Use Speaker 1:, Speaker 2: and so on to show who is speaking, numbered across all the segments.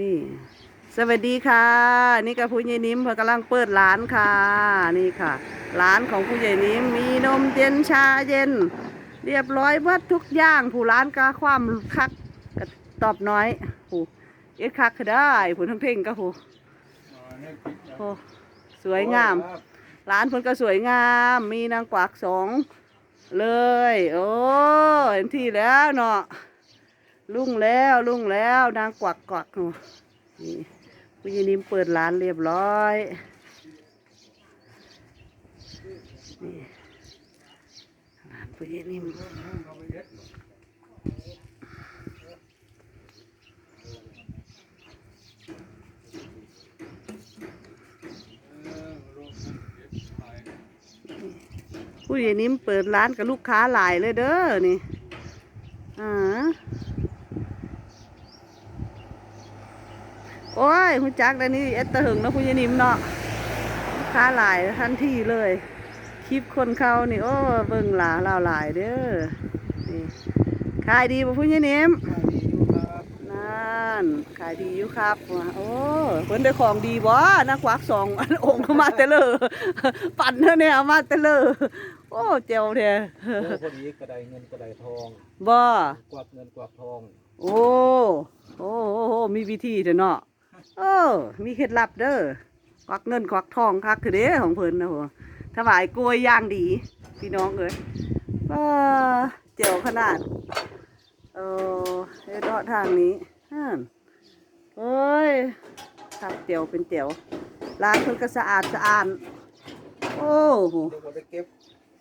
Speaker 1: นี่ สวัสดีค่ะ นี่ก็ผู้ใหญ่นิ่มเพิ่นกำลังเปิดร้านค่ะ นี่ค่ะ ร้านของผู้ใหญ่นิ่มมีนมเย็นชาเย็น เรียบร้อยเบิดทุกอย่างผู้ร้านก็ความคักกตอบน้อยผู้เอ็ดคักก็ได้ผู้ทั้งเพ่งก็ผู้โอ้สวยงาม ร้านเพิ่นก็สวยงาม มีนางกวักสองเลย โอ้เห็นที่แล้วเนาะ ลุ่งแล้วลุ่งแล้วนางกวักกวักเนาะนี่ผู้ยินิมเปิดร้านเรียบร้อยนี่ร้านผู้ยินิมผู้ยินิมเปิดร้านกับลูกค้าหลายเลยเด้อนี่อ่า โอ้ยคุณจักแล้วนี่เอสเตอร์หึงเนาะคุณยายนิมเนาะลูกค้าหลายทันทีเลย คลิปคนเขานี่โอ้เบิ่งหลาเราหลายเด้อนี่ขายดีป่ะคุณยายนิมนั่นขายดีอยู่ครับว่ะโอ้เพิ่นได้ของดีบ่นักวักสองอันองค์เข้ามาแต่เลยปั่นเท่านี้เอามาแต่เลยโอ้เจียวแท้
Speaker 2: โอ้พอดีกระไดเงินกระไดทอง
Speaker 1: บ่
Speaker 2: กวักเงินกวักทอง
Speaker 1: โอ้โอ้โอ้โอ้มีวิธีเด้อเนาะ เออ มีเคล็ดลับเด้อควักเงินควักทองคักคือเด้ของเพิ่นนะหัวถวายกล้วยย่างดีพี่น้องเอ้ยว้าเจ๋วขนาดเออเฮ็ดเลาะทางนี้ฮั่นเอ้ยทับเจ๋วเป็นเจ๋วร้านเพิ่นก็สะอาดสะอาดโอ้โห
Speaker 2: เดี๋ยวเราได้เก็บ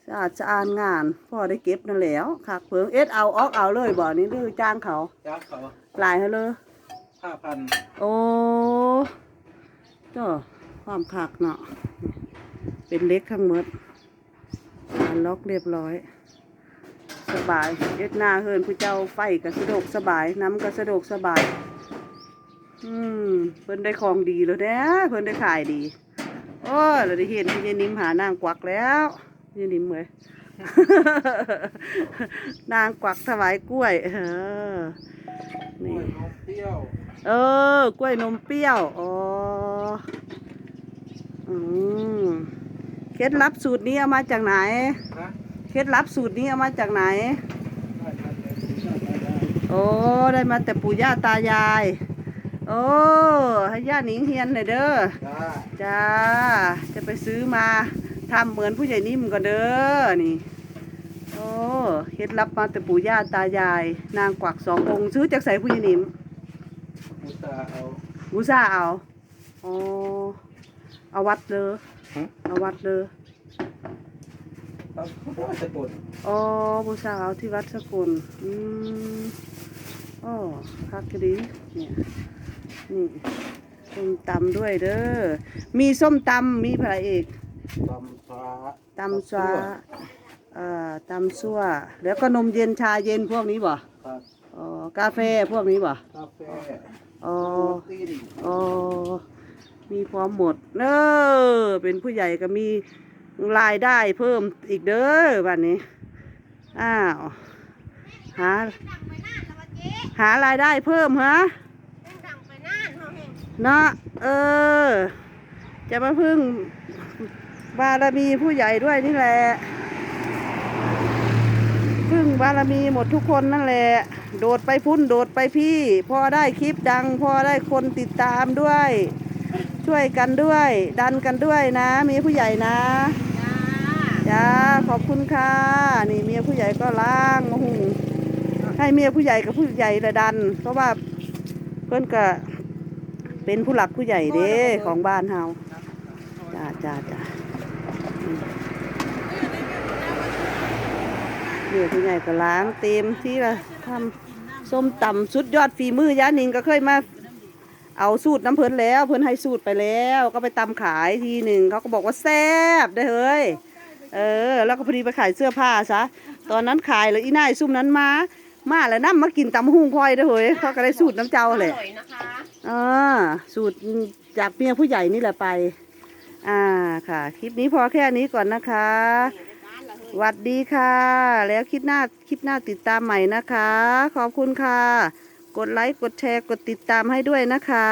Speaker 1: สะอาดสะอาดงานพ่อได้เก็บนั่นแหล้วคักเพิ่งเอ็ดเอาออกเอาเลยบ่นี่ดื้อจ้างเขา
Speaker 2: จ้างเขา
Speaker 1: หลายให้เลย
Speaker 2: ห้าพัน
Speaker 1: โอ้เจ้าความคักเนาะ เป็นเล็กข้างหมดอันล็อกเรียบร้อย สบายเอ็ดหนาเฮินผู้เจ้าไฟก็สะดวกสบาย น้ำก็สะดวกสบาย อืม เพิ่นได้ของดีแล้วเด้เพิ่นได้ขายดี โอ้เราได้เห็นพี่ยนิ่มหานางกวักแล้วพี่ยนิ่มเว้ยนางกวักถวายกล้วย เออ นี่
Speaker 2: วยนมเปรี้ยว
Speaker 1: เออกล้วยนมเปรี้ยวอ๋ออืมเคล็ดลับสูตรนี้เอามาจากไหน
Speaker 2: นะ
Speaker 1: เคล็ดลับสูตรนี้เอามาจากไหน
Speaker 2: ได้ครับเดี๋ยวดูหน้าตาได้
Speaker 1: โอ้ได้มาแต่ปู่ย่าตายาย โอ้ให้ย่าหนิงเฮียนหน่อยเด้อ
Speaker 2: จ้า
Speaker 1: จ้าจะไปซื้อมาทำเหมือนผู้ใหญ่นิ่มก็เด้อนี่โอ้เคล็ดลับมาแต่ปู่ย่าตายาย นางกวักสององค์ซื้อจากใส่ผู้ใหญ่นิ่ม
Speaker 2: อุตส่าห์เอา
Speaker 1: บูซ่าเอาอ๋อเอาวัดเลย
Speaker 2: ฮะ
Speaker 1: เอาวัดเลย
Speaker 2: เอาเขาบอกว่าจะกด
Speaker 1: อ๋อบูซ่าเอาที่วัดสกุลอืมอ๋อคักดีเนี่ยนี่ส้มตำด้วยเด้อ มีส้มตำมีพระเอก
Speaker 2: ตำฟ้า
Speaker 1: ตำซวา เอ่อตำซั่ว แล้วก็นมเย็นชาเย็นพวกนี้บ่
Speaker 2: ครับ
Speaker 1: อ๋อกาแฟพวกนี้บ่
Speaker 2: กาแฟ
Speaker 1: อ๋อ
Speaker 2: โปรตีน
Speaker 1: อ๋อ มีพร้อมหมดเออเป็นผู้ใหญ่ก็มีรายได้เพิ่มอีกเด้อวันนี้ อ้าว หา หารายได้เพิ่มฮะเนาะเออ จะมาพึ่งบารมีผู้ใหญ่ด้วยนี่แหละ พึ่งบารมีหมดทุกคนนั่นแหละ โดดไปพุ่นโดดไปพี่ พอได้คลิปดัง พอได้คนติดตามด้วย ช่วยกันด้วย ดันกันด้วยนะ มีผู้ใหญ่นะจ้าขอบคุณค่ะ นี่เมียผู้ใหญ่ก็ล้างมาหุงให้เมียผู้ใหญ่กับผู้ใหญ่ละดัน เพราะว่าเพื่อนก็เป็นผู้หลักผู้ใหญ่เด้ของบ้านเฮาจ้าจ้าจ้าอืม เมียผู้ใหญ่ก็ล้างเต็มที่ละทำส้มตำสุดยอดฝีมือยานิงก็เคยมา เอาสูตรน้ำเพิ่นแล้ว เพิ่นให้สูตรไปแล้ว ก็ไปตำขายทีหนึ่งเขาก็บอกว่าแซ่บได้อเฮ้ยเออ แล้วก็พอดีไปขายเสื้อผ้าซะตอนนั้นขายแล้วอีนายซุ่มนั้นมามาแล้วน้ำมากินตำหุงพลอยได้อเฮ้ยเขาก็ได้สูตรน้ำเจ้าแหละ
Speaker 3: อร่อยนะคะ
Speaker 1: อ่าสูตรจากเมียผู้ใหญ่นี่แหละไป อ่าค่ะ คลิปนี้พอแค่นี้ก่อนนะคะ สวัสดีค่ะ แล้วคลิปหน้าคลิปหน้าติดตามใหม่นะคะ ขอบคุณค่ะ กดไลค์กดแชร์กดติดตามให้ด้วยนะคะ